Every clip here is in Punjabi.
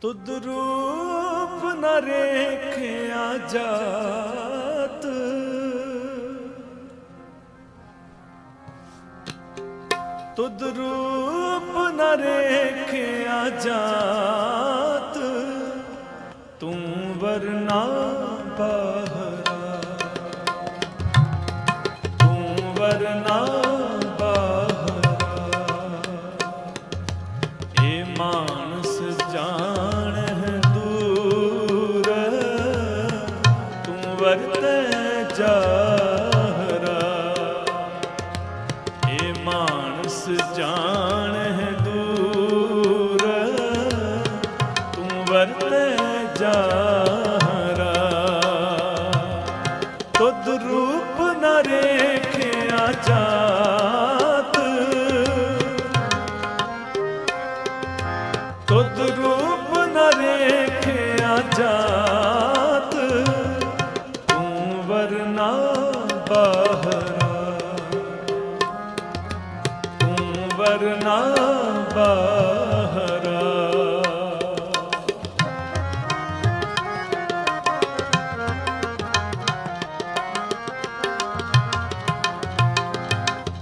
ਤੁਧ ਰੂਪ ਰੇਖਿਆ ਜਾਤ। ਤੁਧ ਰੂਪ ਨ ਰੇਖਿਆ ਜਾਤ ਤੂੰ ਵਰਨਾ ਬਹਰਾ ਤੂੰ ਵਰਨਾ ਮਾਨਸ ਜਾਨ। ਕਰਨਾ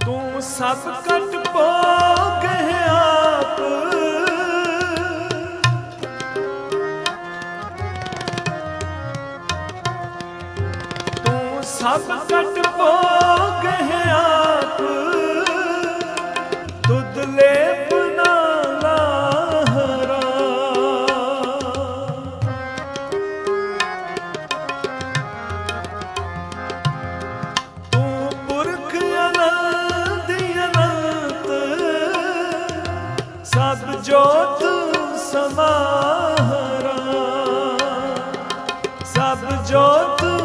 ਤੂੰ ਸਭ ਕਟ ਭੋਗ ਹੈ ਆਪ। ਤੂੰ ਸਭ ਕਟ सब जो तू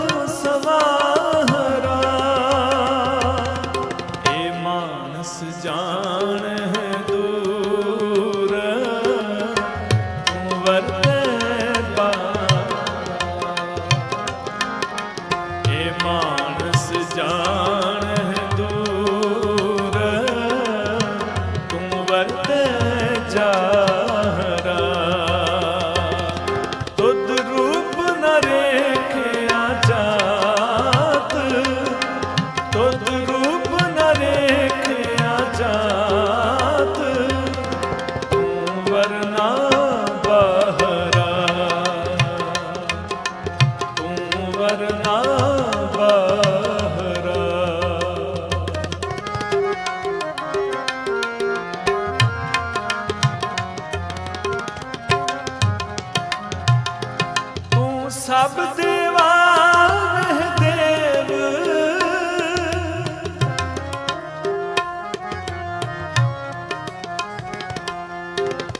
ਸਭ ਦੇਵਾ ਮਹਿ ਦੇਵ।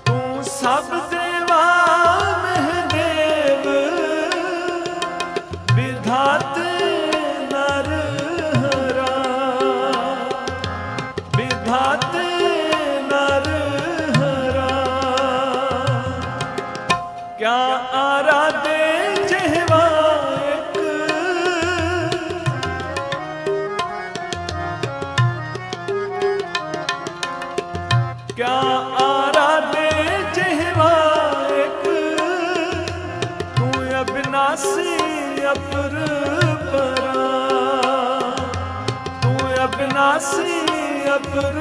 ਤੂੰ ਸਭ ਕਿਆ ਆਰਾਧੇ ਜਿਹਵਾ ਤੂੰ ਅਬਨਾਸੀ ਅਪਰ ਤੂੰ ਅਬਨਾਸੀ ਅਪਰ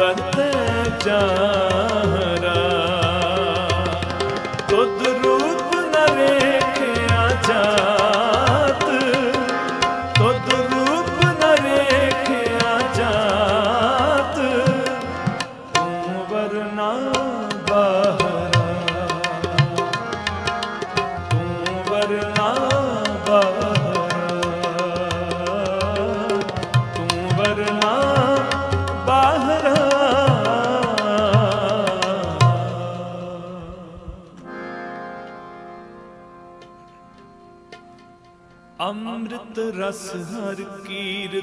ਤੂੰ ਵਰਤ ਬਾਹਰਾ ਰਸ ਹਰ ਕੀਰ